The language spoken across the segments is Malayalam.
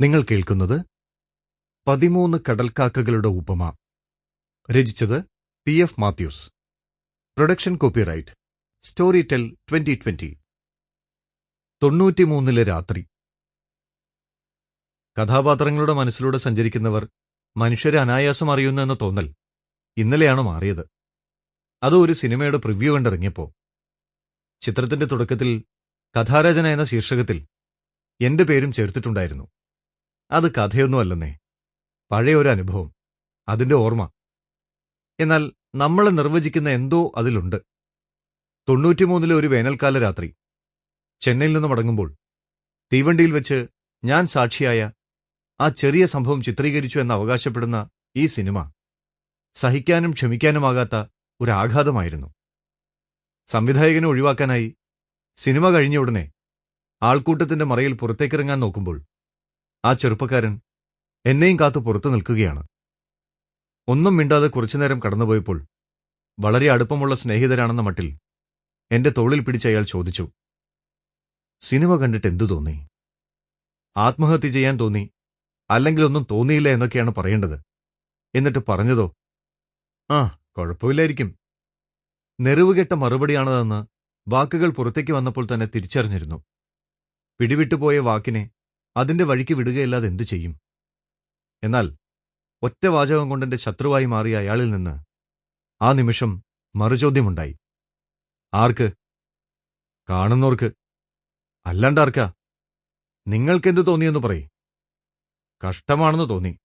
നിങ്ങൾ കേൾക്കുന്നത് പതിമൂന്ന് കടൽക്കാക്കകളുടെ ഉപമ. രചിച്ചത് P F Mathews. Production copyright. Storytel twenty twenty. തൊണ്ണൂറ്റിമൂന്നിലെ രാത്രി. കഥാപാത്രങ്ങളുടെ മനസ്സിലൂടെ സഞ്ചരിക്കുന്നവർ മനുഷ്യരെ അനായാസം അറിയുന്നു എന്ന തോന്നൽ ഇന്നലെയാണ് മാറിയത്? അത് ഒരു സിനിമയുടെ പ്രിവ്യൂ കണ്ടിറങ്ങിയപ്പോ? ചിത്രത്തിന്റെ തുടക്കത്തിൽ കഥാരചന എന്ന ശീർഷകത്തിൽ എന്റെ പേരും ചേർത്തിട്ടുണ്ടായിരുന്നു. അത് കഥയൊന്നുമല്ലെന്നേ. പഴയ ഒരു അനുഭവം. അതിന്റെ ഓർമ്മ. എന്നാൽ നമ്മളെ നിർവചിക്കുന്ന എന്തോ അതിലുണ്ട്. തൊണ്ണൂറ്റിമൂന്നിലെ ഒരു വേനൽക്കാല രാത്രി. ചെന്നൈയിൽ നിന്ന് മടങ്ങുമ്പോൾ തീവണ്ടിയിൽ വെച്ച് ഞാൻ സാക്ഷിയായ ആ ചെറിയ സംഭവം ചിത്രീകരിച്ചു എന്ന് അവകാശപ്പെടുന്ന ഈ സിനിമ സഹിക്കാനും ക്ഷമിക്കാനുമാകാത്ത ഒരാഘാതമായിരുന്നു. സംവിധായകനെ ഒഴിവാക്കാനായി സിനിമ കഴിഞ്ഞ ഉടനെ ആൾക്കൂട്ടത്തിന്റെ മറയിൽ പുറത്തേക്കിറങ്ങാൻ നോക്കുമ്പോൾ ആ ചെറുപ്പക്കാരൻ എന്നെയും കാത്തു പുറത്തു നിൽക്കുകയാണ്. ഒന്നും മിണ്ടാതെ കുറച്ചുനേരം കടന്നുപോയപ്പോൾ വളരെ അടുപ്പമുള്ള സ്നേഹിതരാണെന്ന മട്ടിൽ എന്റെ തോളിൽ പിടിച്ച അയാൾ ചോദിച്ചു സിനിമ കണ്ടിട്ട് എന്തു തോന്നി? ആത്മഹത്യ ചെയ്യാൻ തോന്നി അല്ലെങ്കിൽ ഒന്നും തോന്നിയില്ല എന്നൊക്കെയാണ് പറയേണ്ടത്? എന്നിട്ട് പറഞ്ഞതോ ആ കുഴപ്പമില്ലായിരിക്കും. നെറിവുകെട്ട മറുപടിയാണതെന്ന് വാക്കുകൾ പുറത്തേക്ക് വന്നപ്പോൾ തന്നെ തിരിച്ചറിഞ്ഞിരുന്നു. പിടിവിട്ടുപോയ വാക്കിനെ അതിന്റെ വഴിക്ക് വിടുകയല്ലാതെ എന്തു ചെയ്യും? എന്നാൽ ഒറ്റ വാചകം കൊണ്ടെന്റെ ശത്രുവായി മാറിയ അയാളിൽ നിന്ന് ആ നിമിഷം മറുചോദ്യമുണ്ടായി. ആർക്ക്? കാണുന്നോർക്ക്. അല്ലാണ്ടാർക്കാ? നിങ്ങൾക്കെന്തു തോന്നിയെന്ന് പറയ്. കഷ്ടമാണെന്ന് തോന്നി.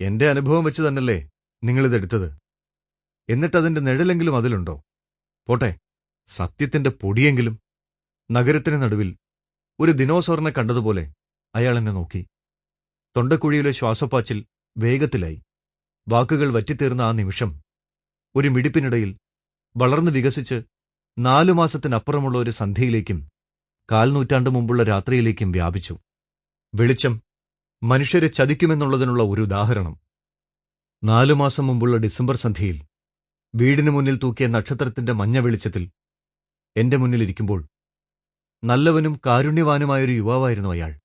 എന്റെ അനുഭവം വെച്ച് തന്നല്ലേ നിങ്ങളിതെടുത്തത്. എന്നിട്ടതിന്റെ നിഴലെങ്കിലും അതിലുണ്ടോ? പോട്ടെ സത്യത്തിന്റെ പൊടിയെങ്കിലും. നഗരത്തിന് നടുവിൽ ഒരു ദിനോസോറിനെ കണ്ടതുപോലെ അയാൾ എന്നെ നോക്കി. തൊണ്ടക്കുഴിയിലെ ശ്വാസപ്പാച്ചിൽ വേഗത്തിലായി. വാക്കുകൾ വറ്റിത്തീർന്ന ആ നിമിഷം ഒരു മിടിപ്പിനിടയിൽ വളർന്നു വികസിച്ച് നാലു മാസത്തിനപ്പുറമുള്ള ഒരു സന്ധ്യയിലേക്കും കാൽനൂറ്റാണ്ട് മുമ്പുള്ള രാത്രിയിലേക്കും വ്യാപിച്ചു. വെളിച്ചം മനുഷ്യരെ ചതിക്കുമെന്നുള്ളതിനുള്ള ഒരു ഉദാഹരണം. നാലു മാസം മുമ്പുള്ള ഡിസംബർ സന്ധ്യയിൽ വീടിനു മുന്നിൽ തൂക്കിയ നക്ഷത്രത്തിന്റെ മഞ്ഞ വെളിച്ചത്തിൽ എന്റെ മുന്നിലിരിക്കുമ്പോൾ നല്ലവനും കാരുണ്യവാനുമായൊരു യുവാവായിരുന്നു അയാൾ.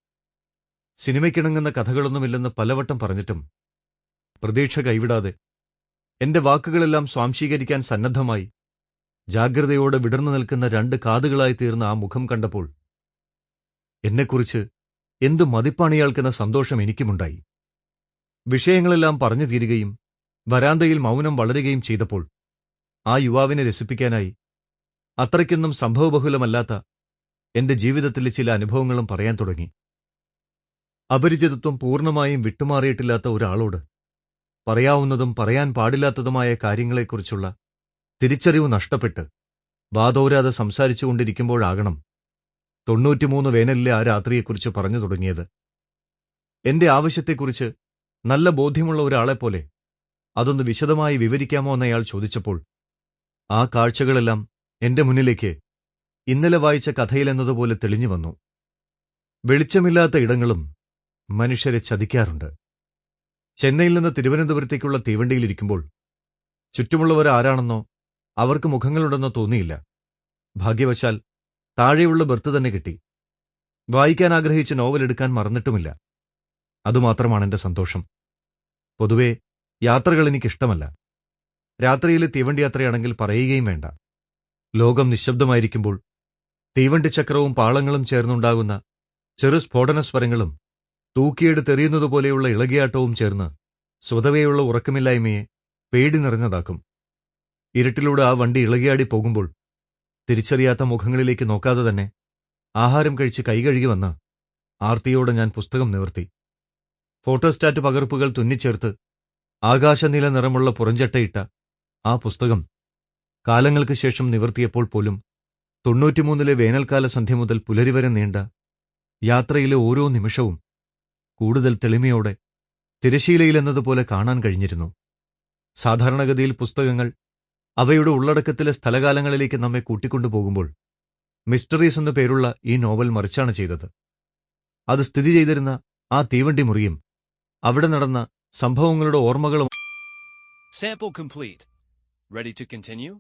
സിനിമയ്ക്കിണങ്ങുന്ന കഥകളൊന്നുമില്ലെന്ന് പലവട്ടം പറഞ്ഞിട്ടും പ്രതീക്ഷ കൈവിടാതെ എന്റെ വാക്കുകളെല്ലാം സ്വാംശീകരിക്കാൻ സന്നദ്ധമായി ജാഗ്രതയോടെ വിടർന്നു നിൽക്കുന്ന രണ്ട് കാതുകളായി തീർന്ന ആ മുഖം കണ്ടപ്പോൾ എന്നെക്കുറിച്ച് എന്തു മതിപ്പാണിയാൾക്കെന്ന സന്തോഷം എനിക്കുമുണ്ടായി. വിഷയങ്ങളെല്ലാം പറഞ്ഞു തീരുകയും വരാന്തയിൽ മൗനം വളരുകയും ചെയ്തപ്പോൾ ആ യുവാവിനെ രസിപ്പിക്കാനായി അത്രയ്ക്കൊന്നും സംഭവബഹുലമല്ലാത്ത എന്റെ ജീവിതത്തിലെ ചില അനുഭവങ്ങളും പറയാൻ തുടങ്ങി. അപരിചിതത്വം പൂർണമായും വിട്ടുമാറിയിട്ടില്ലാത്ത ഒരാളോട് പറയാവുന്നതും പറയാൻ പാടില്ലാത്തതുമായ കാര്യങ്ങളെക്കുറിച്ചുള്ള തിരിച്ചറിവ് നഷ്ടപ്പെട്ട് വാതോരാതെ സംസാരിച്ചുകൊണ്ടിരിക്കുമ്പോഴാകണം തൊണ്ണൂറ്റിമൂന്ന് വേനലിലെ ആ രാത്രിയെക്കുറിച്ച് പറഞ്ഞു തുടങ്ങിയത്. എന്റെ ആവശ്യത്തെക്കുറിച്ച് നല്ല ബോധ്യമുള്ള ഒരാളെപ്പോലെ അതൊന്ന് വിശദമായി വിവരിക്കാമോ എന്നയാൾ ചോദിച്ചപ്പോൾ ആ കാഴ്ചകളെല്ലാം എന്റെ മുന്നിലേക്ക് ഇന്നലെ വായിച്ച കഥയിലെന്നതുപോലെ തെളിഞ്ഞു വന്നു. വെളിച്ചമില്ലാത്ത ഇടങ്ങളും മനുഷ്യരെ ചതിക്കാറുണ്ട്. ചെന്നൈയിൽ നിന്ന് തിരുവനന്തപുരത്തേക്കുള്ള തീവണ്ടിയിലിരിക്കുമ്പോൾ ചുറ്റുമുള്ളവർ ആരാണെന്നോ അവർക്ക് മുഖങ്ങളുണ്ടെന്നോ തോന്നിയില്ല. ഭാഗ്യവശാൽ താഴെയുള്ള ബർത്ത് തന്നെ കിട്ടി. വായിക്കാൻ ആഗ്രഹിച്ച നോവൽ എടുക്കാൻ മറന്നിട്ടുമില്ല. അതുമാത്രമാണ് എന്റെ സന്തോഷം. പൊതുവെ യാത്രകൾ എനിക്കിഷ്ടമല്ല. രാത്രിയിലെ തീവണ്ടി യാത്രയാണെങ്കിൽ പറയുകയും വേണ്ട. ലോകം നിശബ്ദമായിരിക്കുമ്പോൾ തീവണ്ടി ചക്രവും പാളങ്ങളും ചേർന്നുണ്ടാകുന്ന ചെറു സ്ഫോടന സ്വരങ്ങളും തൂക്കിയെടുത്തെറിയുന്നതുപോലെയുള്ള ഇളകിയാട്ടവും ചേർന്ന് സ്വതവേയുള്ള ഉറക്കമില്ലായ്മയെ പേടി നിറഞ്ഞതാക്കും. ഇരുട്ടിലൂടെ ആ വണ്ടി ഇളകിയാടി പോകുമ്പോൾ തിരിച്ചറിയാത്ത മുഖങ്ങളിലേക്ക് നോക്കാതെ തന്നെ ആഹാരം കഴിച്ച് കൈകഴുകി വന്ന് ആർത്തിയോടെ ഞാൻ പുസ്തകം നിവർത്തി. ഫോട്ടോസ്റ്റാറ്റ് പകർപ്പുകൾ തുന്നിച്ചേർത്ത് ആകാശനീല നിറമുള്ള പുറഞ്ചട്ടയിട്ട ആ പുസ്തകം കാലങ്ങൾക്ക് ശേഷം നിവർത്തിയപ്പോൾ പോലും തൊണ്ണൂറ്റിമൂന്നിലെ വേനൽക്കാല സന്ധ്യ മുതൽ പുലരിവരെ നീണ്ട യാത്രയിലെ ഓരോ നിമിഷവും കൂടുതൽ തെളിമയോടെ തിരശീലയിലെന്നതുപോലെ കാണാൻ കഴിഞ്ഞിരുന്നു സാധാരണഗതിയിൽ പുസ്തകങ്ങൾ അവയുടെ ഉള്ളടക്കത്തിലെ സ്ഥലകാലങ്ങളിലേക്ക് നമ്മെ കൂട്ടിക്കൊണ്ടുപോകുമ്പോൾ മിസ്റ്ററീസ് എന്നു പേരുള്ള ഈ നോവൽ മറിച്ചാണ് ചെയ്തത് അത് സ്ഥിതി ചെയ്തിരുന്ന ആ തീവണ്ടി മുറിയും അവിടെ നടന്ന സംഭവങ്ങളുടെ ഓർമ്മകളും Sample complete. Ready to continue?